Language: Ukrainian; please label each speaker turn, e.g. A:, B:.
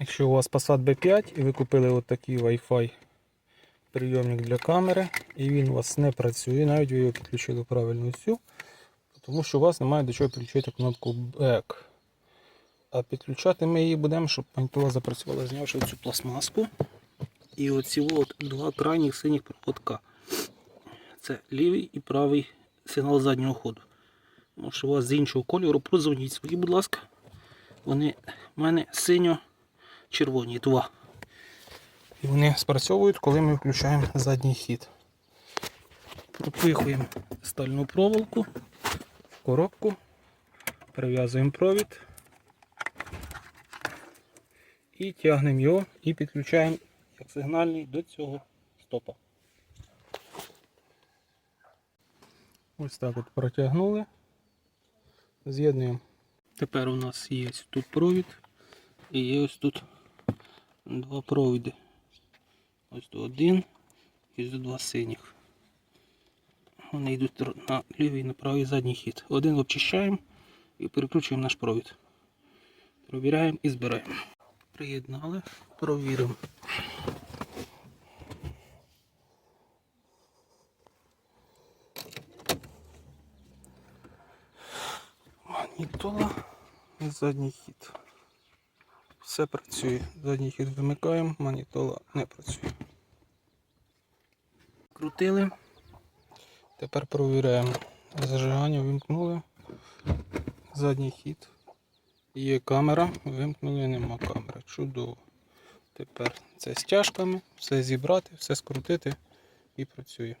A: Якщо у вас Passat B5 і ви купили от такий Wi-Fi прийомник для камери, і він у вас не працює, навіть ви його підключили правильно цю, тому що у вас немає до чого підключити кнопку Back. А підключати ми її будемо, щоб паньтова запрацювала, знявши цю пластмаску. І оці от два крайніх синіх проводка. Це лівий і правий сигнал заднього ходу. Може у вас з іншого кольору, прозвоніть свої, будь ласка. Вони в мене синьо-червоні два. І вони спрацьовують, коли ми включаємо задній хід. Пропихуємо стальну проволоку в коробку, прив'язуємо провід і тягнемо його і підключаємо як сигнальний до цього стопа. Ось так от протягнули. З'єднуємо. Тепер у нас є тут провід і є ось тут два провіди. Ось тут один і тут два синіх. Вони йдуть на лівий і на правий задній хід. Один обчищаємо і перекручуємо наш провід. Провіряємо і збираємо. Приєднали, провіримо. Магнітола і задній хід. Все працює. Задній хід вимикаємо, магнітола не працює. Крутили. Тепер провіряємо. Зажигання вимкнули. Задній хід. Є камера, вимкнули, нема камери. Чудово. Тепер це стяжками, все зібрати, все скрутити і працює.